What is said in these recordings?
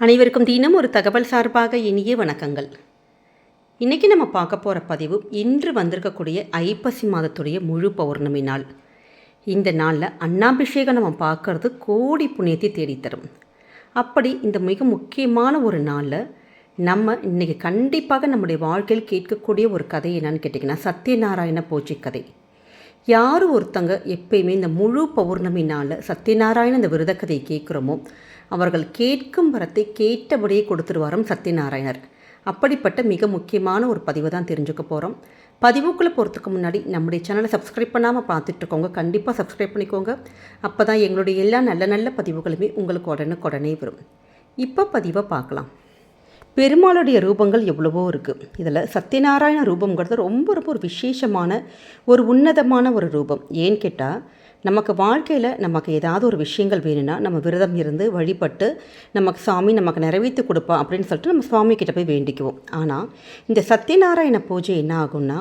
அனைவருக்கும் தினம் ஒரு தகவல் சார்பாக இனிய வணக்கங்கள். இன்றைக்கி நம்ம பார்க்க போகிற பதிவு இன்று வந்திருக்கக்கூடிய ஐப்பசி மாதத்துடைய முழு பௌர்ணமி நாள். இந்த நாளில் அன்னாபிஷேகம் நம்ம பார்க்கறது கோடி புண்ணியத்தை தேடித்தரும். அப்படி இந்த மிக முக்கியமான ஒரு நாளில் நம்ம இன்றைக்கி கண்டிப்பாக நம்முடைய வாழ்க்கையில் கேட்கக்கூடிய ஒரு கதை என்னன்னு கேட்டிங்கன்னா சத்யநாராயண பூஜை கதை. யார் ஒருத்தங்க எப்பயுமே இந்த முழு பௌர்ணமி நாளில் சத்யநாராயண இந்த விரதக்கதையை கேட்குறோமோ அவர்கள் கேட்கும் வரத்தை கேட்டபடியே கொடுத்துருவாராம் சத்யநாராயணர். அப்படிப்பட்ட மிக முக்கியமான ஒரு பதிவு தான் தெரிஞ்சுக்க போகிறோம் பதிவுக்குள்ளே போகிறதுக்கு முன்னாடி நம்முடைய சேனலை சப்ஸ்கிரைப் பண்ணாமல் பார்த்துட்ருக்கோங்க கண்டிப்பாக சப்ஸ்கிரைப் பண்ணிக்கோங்க. அப்போ தான் எங்களுடைய எல்லா நல்ல நல்ல பதிவுகளுமே உங்களுக்கு உடனுக்குடனே வரும். இப்போ பதிவை பார்க்கலாம். பெருமாளுடைய ரூபங்கள் எவ்வளவோ இருக்குது இதில் சத்யநாராயண ரூபங்கிறது ரொம்ப ரொம்ப ஒரு விசேஷமான ஒரு உன்னதமான ஒரு ரூபம். ஏன்னு கேட்டால் நமக்கு வாழ்க்கையில் நமக்கு ஏதாவது ஒரு விஷயங்கள் வேணும்னா நம்ம விரதம் இருந்து வழிபட்டு நமக்கு சாமி நமக்கு நிறைவேற்றி கொடுப்பா அப்படின்னு சொல்லிட்டு நம்ம சுவாமி கிட்ட போய் வேண்டிக்குவோம். ஆனால் இந்த சத்யநாராயண பூஜை என்ன ஆகும்னா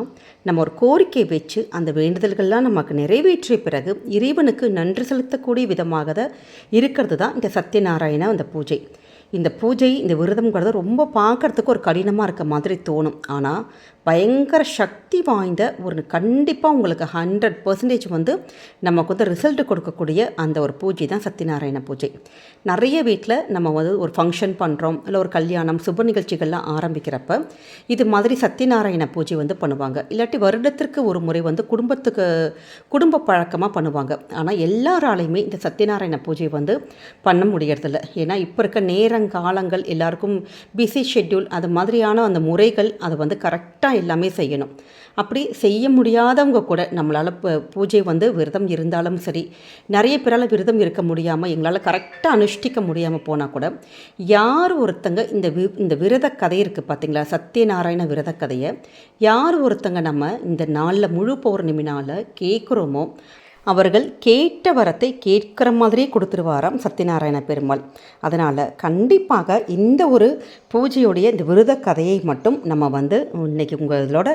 நம்ம ஒரு கோரிக்கை வச்சு அந்த வேண்டுதல்கள்லாம் நமக்கு நிறைவேற்றிய பிறகு இறைவனுக்கு நன்றி செலுத்தக்கூடிய விதமாக தான் இருக்கிறது தான் இந்த சத்யநாராயண அந்த பூஜை. இந்த பூஜை இந்த விரதம்ங்கிறது ரொம்ப பார்க்குறதுக்கு ஒரு கடினமாக இருக்க மாதிரி தோணும். ஆனால் பயங்கர சக்தி வாய்ந்த ஒரு கண்டிப்பாக உங்களுக்கு ஹண்ட்ரட் பர்சன்டேஜ் வந்து நமக்கு வந்து ரிசல்ட் கொடுக்கக்கூடிய அந்த ஒரு பூஜை தான் சத்யநாராயண பூஜை. நிறைய வீட்டில் நம்ம வந்து ஒரு ஃபங்க்ஷன் பண்ணுறோம் இல்லை ஒரு கல்யாணம் சுப நிகழ்ச்சிகள்லாம் ஆரம்பிக்கிறப்ப இது மாதிரி சத்யநாராயண பூஜை வந்து பண்ணுவாங்க. இல்லாட்டி வருடத்திற்கு ஒரு முறை வந்து குடும்பத்துக்கு குடும்ப பழக்கமாக பண்ணுவாங்க. ஆனால் எல்லாராலையுமே இந்த சத்யநாராயண பூஜை வந்து பண்ண முடியறதில்ல. ஏன்னா இப்போ இருக்க நேரங்காலங்கள் எல்லாருக்கும் பிஸி ஷெட்யூல் அது மாதிரியான அந்த முறைகள் அதை வந்து கரெக்டாக எல்லாமே செய்யணும். அப்படி செய்ய முடியாதவங்க கூட நம்மளால் பூஜை வந்து விரதம் இருந்தாலும் சரி நிறைய பேரால் விரதம் இருக்க முடியாமல் எங்களால் கரெக்டாக அனுஷ்டிக்க முடியாமல் போனால் கூட யார் ஒருத்தங்க இந்த வி இந்த விரத கதை இருக்குது பார்த்தீங்களா சத்யநாராயண விரத கதையை. யார் ஒருத்தங்க நம்ம இந்த நாளில் முழு பௌர்ணமி நாளில் கேட்குறோமோ அவர்கள் கேட்ட வரத்தை கேட்குற மாதிரியே கொடுத்துருவாராம் சத்யநாராயண பெருமாள். அதனால் கண்டிப்பாக இந்த ஒரு பூஜையுடைய இந்த விரத கதையை மட்டும் நம்ம வந்து இன்றைக்கி உங்கள் இதோட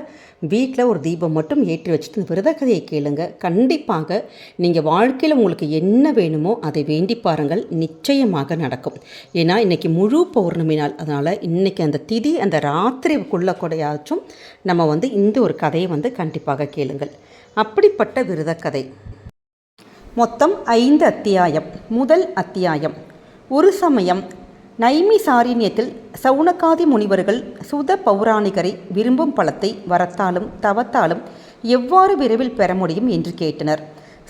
வீட்டில் ஒரு தீபம் மட்டும் ஏற்றி வச்சுட்டு இந்த விரத கதையை கேளுங்க. கண்டிப்பாக நீங்கள் வாழ்க்கையில் உங்களுக்கு என்ன வேணுமோ அதை வேண்டி பாருங்கள். நிச்சயமாக நடக்கும். ஏன்னா இன்றைக்கி முழு பௌர்ணமி நாள். அதனால் இன்றைக்கி அந்த திதி அந்த ராத்திரிக்குள்ள கூடையாச்சும் நம்ம வந்து இந்த ஒரு கதையை வந்து கண்டிப்பாக கேளுங்கள். அப்படிப்பட்ட விரத கதை. மொத்தம் ஐந்து அத்தியாயம் முதல் அத்தியாயம். ஒரு சமயம் நைமி நைமிசாரண்யத்தில் சவுனகாதி முனிவர்கள் சுத பௌராணிகரை விரும்பும் பழத்தை வரத்தாலும் தவத்தாலும் எவ்வாறு விரைவில் பெற முடியும் என்று கேட்டனர்.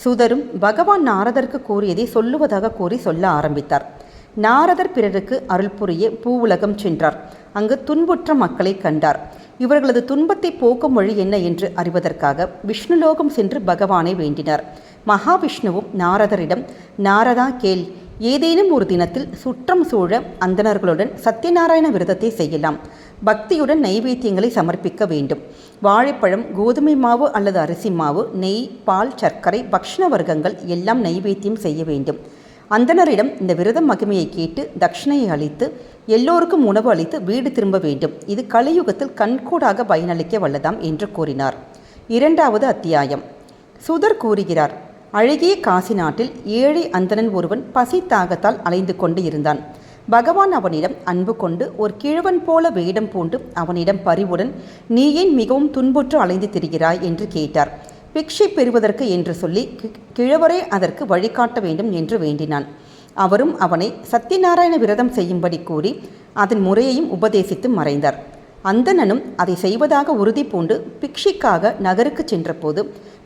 சுதரும் பகவான் நாரதருக்கு கூறியதை சொல்லுவதாக கூறி சொல்ல ஆரம்பித்தார். நாரதர் பிறருக்கு அருள் புரிய பூவுலகம் சென்றார். அங்கு துன்புற்ற மக்களை கண்டார். இவர்களது துன்பத்தை போக்கும் வழி என்ன என்று அறிவதற்காக விஷ்ணுலோகம் சென்று பகவானை வேண்டினார். மகாவிஷ்ணுவும் நாரதரிடம் நாரதா கேள். ஏதேனும் ஒரு தினத்தில் சுற்றம் சூழ அந்தணர்களுடன் சத்யநாராயண விரதத்தை செய்யலாம். பக்தியுடன் நைவேத்தியங்களை சமர்ப்பிக்க வேண்டும். வாழைப்பழம் கோதுமை மாவு அல்லது அரிசி மாவு நெய் பால் சர்க்கரை பக்ஷண வர்க்கங்கள் எல்லாம் நைவேத்தியம் செய்ய வேண்டும். அந்தனரிடம் இந்த விரத மகிமையை கேட்டு தட்சிணையை அளித்து எல்லோருக்கும் உணவு அளித்து வீடு திரும்ப வேண்டும். இது கலியுகத்தில் கண்கூடாக பயனளிக்க வல்லதாம் என்று கூறினார். இரண்டாவது அத்தியாயம். சுதர் கூறுகிறார் அழகிய காசி நாட்டில் ஏழை அந்தணன் ஒருவன் பசி தாகத்தால் அலைந்து கொண்டு இருந்தான். பகவான் அவனிடம் அன்பு கொண்டு ஒரு கிழவன் போல வேடம் பூண்டு அவனிடம் பரிவுடன் நீ ஏன் மிகவும் துன்புற்று அலைந்து திரிகிறாய்? என்று கேட்டார். பிக்ஷை பெறுவதற்கு என்று சொல்லி கிழவரே அதற்கு வழிகாட்ட வேண்டும் என்று வேண்டினான். அவரும் அவனை சத்யநாராயண விரதம் செய்யும்படி கூறி அதன் முறையையும் உபதேசித்து மறைந்தார். அந்தணனும் அதை செய்வதாக உறுதி பூண்டு பிக்ஷிக்காக நகருக்கு சென்றபோது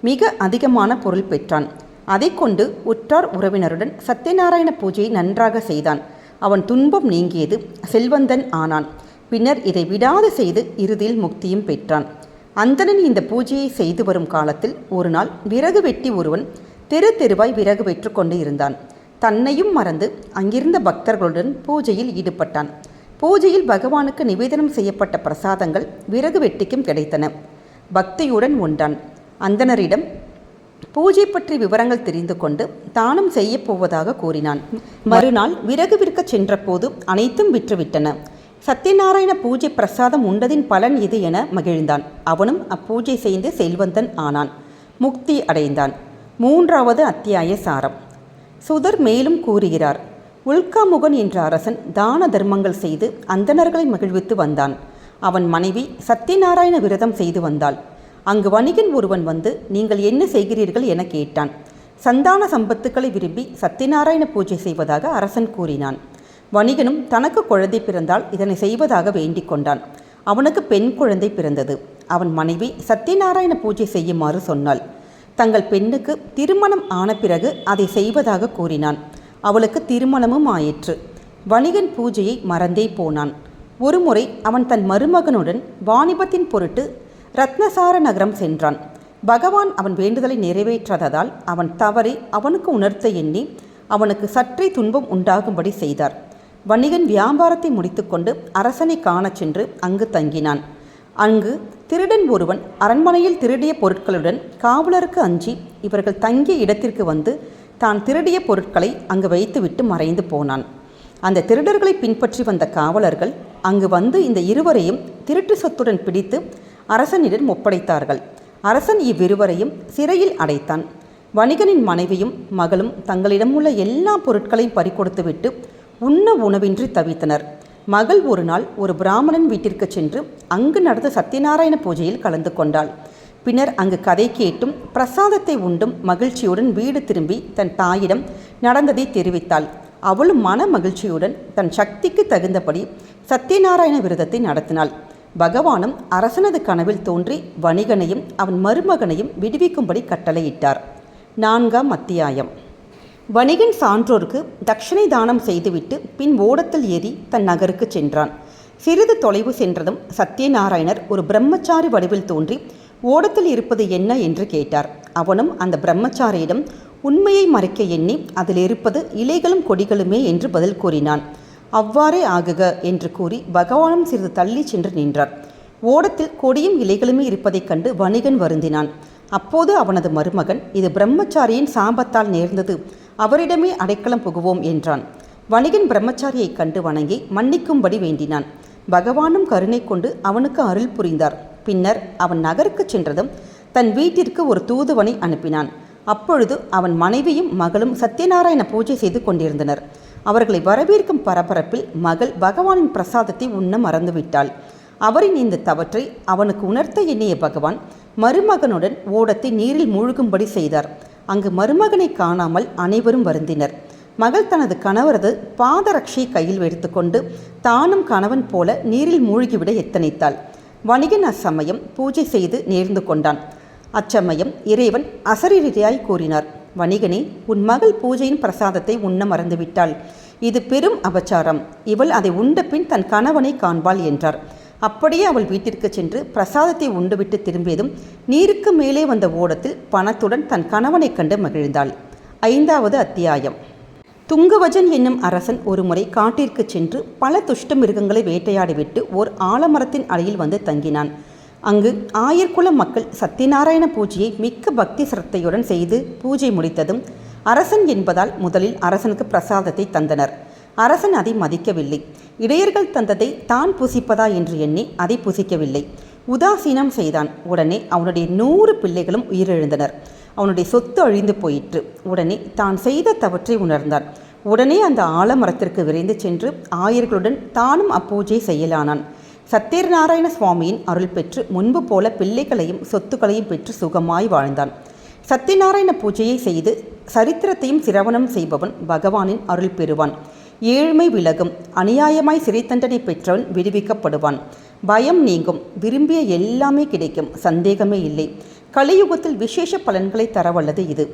மிக அதிகமான பொருள் பெற்றான். அதை கொண்டு உற்றார் உறவினருடன் சத்யநாராயண பூஜையை நன்றாக செய்தான். அவன் துன்பம் நீங்கியது செல்வந்தன் ஆனான். பின்னர் இதை விடாது செய்து இறுதியில் முக்தியும் பெற்றான். அந்தணன் இந்த பூஜையை செய்து வரும் காலத்தில் ஒரு நாள் விறகு வெட்டி ஒருவன் தெரு தெருவாய் விறகு பெற்று கொண்டு இருந்தான். தன்னையும் மறந்து அங்கிருந்த பக்தர்களுடன் பூஜையில் ஈடுபட்டான். பூஜையில் பகவானுக்கு நிவேதனம் செய்யப்பட்ட பிரசாதங்கள் விறகு வெட்டிக்கும் கிடைத்தன. பக்தியுடன் உண்டான் அந்தனரிடம் பூஜை பற்றி விவரங்கள் தெரிந்து கொண்டு தானம் செய்யப்போவதாக கூறினான். மறுநாள் விறகு விற்க சென்றபோது அனைத்தும் விற்றுவிட்டன. சத்யநாராயண பூஜை பிரசாதம் உண்டதின் பலன் இது என மகிழ்ந்தான். அவனும் அப்பூஜை செய்து செல்வந்தன் ஆனான். முக்தி அடைந்தான். மூன்றாவது அத்தியாய சாரம். சுதர் மேலும் கூறுகிறார் உல்காமுகன் என்ற அரசன் தான தர்மங்கள் செய்து அந்தணர்களை மகிழ்வித்து வந்தான். அவன் மனைவி சத்யநாராயண விரதம் செய்து வந்தாள். அங்கு வணிகன் ஒருவன் வந்து நீங்கள் என்ன செய்கிறீர்கள்? என கேட்டான். சந்தான சம்பத்துக்களை விரும்பி சத்யநாராயண பூஜை செய்வதாக அரசன் கூறினான். வணிகனும் தனக்கு குழந்தை பிறந்தால் இதனை செய்வதாக வேண்டிக் கொண்டான். அவனுக்கு பெண் குழந்தை பிறந்தது. அவன் மனைவி சத்யநாராயண பூஜை செய்யுமாறு சொன்னாள். தங்கள் பெண்ணுக்கு திருமணம் ஆன பிறகு அதை செய்வதாக கூறினான். அவளுக்கு திருமணமும் ஆயிற்று. வணிகன் பூஜையை மறந்தே போனான். ஒருமுறை அவன் தன் மருமகனுடன் வாணிபத்தின் பொருட்டு ரத்னசார நகரம் சென்றான். பகவான் அவன் வேண்டுதலை நிறைவேற்றாததால் அவன் தவறை அவனுக்கு உணர்த்த எண்ணி அவனுக்கு சற்றே துன்பம் உண்டாகும்படி செய்தார். வணிகன் வியாபாரத்தை முடித்துக்கொண்டு அரசனை காணச் சென்று அங்கு தங்கினான். அங்கு திருடன் ஒருவன் அரண்மனையில் திருடிய பொருட்களுடன் காவலருக்கு அஞ்சி இவர்கள் தங்கிய இடத்திற்கு வந்து தான் திருடிய பொருட்களை அங்கு வைத்துவிட்டு மறைந்து போனான். அந்த திருடர்களை பின்பற்றி வந்த காவலர்கள் அங்கு வந்து இந்த இருவரையும் திருட்டு சொத்துடன் பிடித்து அரசனிடம் ஒப்படைத்தார்கள். அரசன் இவ்விருவரையும் சிறையில் அடைத்தான். வணிகனின் மனைவியும் மகளும் தங்களிடம் உள்ள எல்லா பொருட்களையும் பறிகொடுத்துவிட்டு உண்ண உணவின்றி தவித்தனர். மகள் ஒரு நாள் ஒரு பிராமணன் வீட்டிற்கு சென்று அங்கு நடந்த சத்யநாராயண பூஜையில் கலந்து கொண்டாள். பின்னர் அங்கு கதை கேட்டும் பிரசாதத்தை உண்டும் மகிழ்ச்சியுடன் வீடு திரும்பி தன் தாயிடம் நடந்ததை தெரிவித்தாள். அவளும் மன மகிழ்ச்சியுடன் தன் சக்திக்கு தகுந்தபடி சத்யநாராயண விரதத்தை நடத்தினாள். பகவானும் அரசனது கனவில் தோன்றி வணிகனையும் அவன் மருமகனையும் விடுவிக்கும்படி கட்டளையிட்டார். நான்காம் அத்தியாயம். வணிகன் சான்றோருக்கு தட்சிணை தானம் செய்துவிட்டு பின் ஓடத்தில் ஏறி தன் நகருக்கு சென்றான். சிறிது தொலைவு சென்றதும் சத்யநாராயணர் ஒரு பிரம்மச்சாரி வடிவில் தோன்றி ஓடத்தில் இருப்பது என்ன என்று கேட்டார். அவனும் அந்த பிரம்மச்சாரியிடம் உண்மையை மறைக்க எண்ணி அதில் இருப்பது இலைகளும் கொடிகளுமே என்று பதில் கூறினான். அவ்வாறே ஆகுக என்று கூறி பகவானும் சிறிது தள்ளி சென்று நின்றார். ஓடத்தில் கொடியும் இலைகளுமே இருப்பதைக் கண்டு வணிகன் வருந்தினான். அப்போது அவனது மருமகன் இது பிரம்மச்சாரியின் சாபத்தால் நேர்ந்தது. அவரிடமே அடைக்கலம் புகுவோம் என்றான். வணிகன் பிரம்மச்சாரியைக் கண்டு வணங்கி மன்னிக்கும்படி வேண்டினான். பகவானும் கருணை கொண்டு அவனுக்கு அருள் புரிந்தார். பின்னர் அவன் நகருக்கு சென்றதும் தன் வீட்டிற்கு ஒரு தூதுவனை அனுப்பினான். அப்பொழுது அவன் மனைவியும் மகளும் சத்யநாராயண பூஜை செய்து கொண்டிருந்தனர். அவர்களை வரவேற்கும் பரபரப்பில் மகள் பகவானின் பிரசாதத்தை உண்ண மறந்துவிட்டாள். அவரின் இந்த தவற்றை அவனுக்கு உணர்த்த எண்ணிய பகவான் மருமகனுடன் ஓடத்தை நீரில் மூழ்கும்படி செய்தார். அங்கு மருமகனை காணாமல் அனைவரும் வருந்தினர். மகள் தனது கணவரது பாதரட்சியை கையில் எடுத்துக்கொண்டு தானும் கணவன் போல நீரில் மூழ்கிவிட எத்தனைத்தாள். வணிகன் அச்சமயம் பூஜை செய்து நேர்ந்து கொண்டான். அச்சமயம் இறைவன் அசரீரியாய் கூறினார். வணிகனே உன் மகள் பூஜையின் பிரசாதத்தை உண்ண மறந்துவிட்டாள். இது பெரும் அபச்சாரம். இவள் அதை உண்ட பின் தன் கணவனை காண்பாள் என்றார். அப்படியே அவள் வீட்டிற்கு சென்று பிரசாதத்தை உண்டுவிட்டு திரும்பியதும் நீருக்கு மேலே வந்த ஓடத்தில் பணத்துடன் தன் கணவனைக் கண்டு மகிழ்ந்தாள். ஐந்தாவது அத்தியாயம். துங்கவஜன் என்னும் அரசன் ஒருமுறை காட்டிற்கு சென்று பல துஷ்ட மிருகங்களை வேட்டையாடிவிட்டு ஓர் ஆலமரத்தின் அடியில் வந்து தங்கினான். அங்கு ஆயர்குல மக்கள் சத்யநாராயண பூஜையை மிக்க பக்தி சிரத்தையுடன் செய்து பூஜை முடித்ததும் அரசன் என்பதால் முதலில் அரசனுக்கு பிரசாதத்தை தந்தனர். அரசன் அதை மதிக்கவில்லை. இடையர்கள் தந்ததை தான் புசிப்பதா என்று எண்ணி அதை புசிக்கவில்லை. உதாசீனம் செய்தான். உடனே அவனுடைய நூறு பிள்ளைகளும் உயிரிழந்தனர். அவனுடைய சொத்து அழிந்து போயிற்று. உடனே தான் செய்த தவற்றை உணர்ந்தான். உடனே அந்த ஆலமரத்திற்கு விரைந்து சென்று ஆயர்களுடன் தானும் அப்பூஜை செய்யலானான். சத்யநாராயண சுவாமியின் அருள் பெற்று முன்பு போல பிள்ளைகளையும் சொத்துக்களையும் பெற்று சுகமாய் வாழ்ந்தான். சத்யநாராயண பூஜையை செய்து சரித்திரத்தையும் சிரவணம் செய்பவன் பகவானின் அருள் பெறுவான். ஏழ்மை விலகும் அநியாயமாய் சிறை தண்டனை பெற்றவன் விடுவிக்கப்படுவான். பயம் நீங்கும் விரும்பிய எல்லாமே கிடைக்கும் சந்தேகமே இல்லை. கலியுகத்தில் விசேஷ பலன்களை தரவல்லது இது.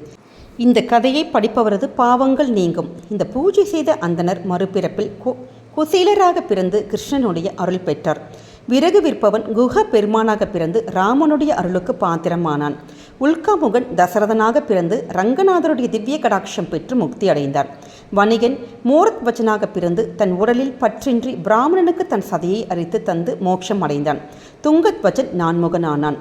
இந்த கதையை படிப்பவரது பாவங்கள் நீங்கும். இந்த பூஜை செய்த அந்தனர் மறுபிறப்பில் கு குசீலராக பிறந்து கிருஷ்ணனுடைய அருள் பெற்றார். விறகு விற்பவன் குஹ பெருமானாக பிறந்து ராமனுடைய அருளுக்கு பாத்திரமானான். உல்காமுகன் தசரதனாக பிறந்து ரங்கநாதருடைய திவ்ய கடாட்சம் பெற்று முக்தி அடைந்தார் வணிகன் மோரத் வச்சனாக பிறந்து தன் உடலில் பற்றின்றி பிராமணனுக்கு தன் சதையை அரித்து தந்து மோட்சம் அடைந்தான். துங்கத் வச்சன் நான்முகனானான்.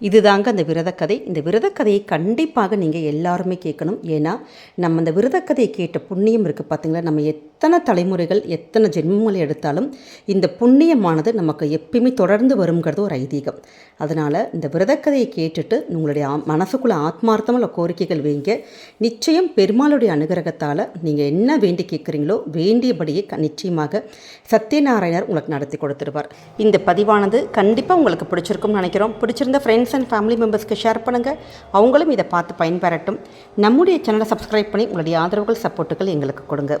இதுதாங்க அந்த விரதக்கதை. இந்த விரதக்கதையை கண்டிப்பாக நீங்கள் எல்லாருமே கேட்கணும். ஏன்னா நம்ம அந்த விரதக்கதையை கேட்ட புண்ணியம் இருக்குது பார்த்தீங்களா நம்ம எத் எத்தனை தலைமுறைகள் எத்தனை ஜென்மங்களை எடுத்தாலும் இந்த புண்ணியமானது நமக்கு எப்பயுமே தொடர்ந்து வருங்கிறது ஒரு ஐதீகம். அதனால் இந்த விரதக்கதையை கேட்டுட்டு உங்களுடைய மனசுக்குள்ள ஆத்மார்த்தமுள்ள கோரிக்கைகள் வைங்க நிச்சயம் பெருமாளுடைய அனுகிரகத்தால் நீங்கள் என்ன வேண்டி கேட்குறீங்களோ வேண்டியபடியே க- நிச்சயமாக சத்யநாராயணர் உங்களுக்கு நடத்தி கொடுத்துருவார் இந்த பதிவானது கண்டிப்பாக உங்களுக்கு பிடிச்சிருக்கும்னு நினைக்கிறோம். பிடிச்சிருந்த ஃப்ரெண்ட்ஸ் அண்ட் ஃபேமிலி மெம்பர்ஸ்க்கு ஷேர் பண்ணுங்கள் அவங்களும் இதை பார்த்து பயன்பெறட்டும். நம்முடைய சேனலை சப்ஸ்கிரைப் பண்ணி உங்களுடைய ஆதரவுகள் சப்போர்ட்டுகள் எங்களுக்கு கொடுங்க.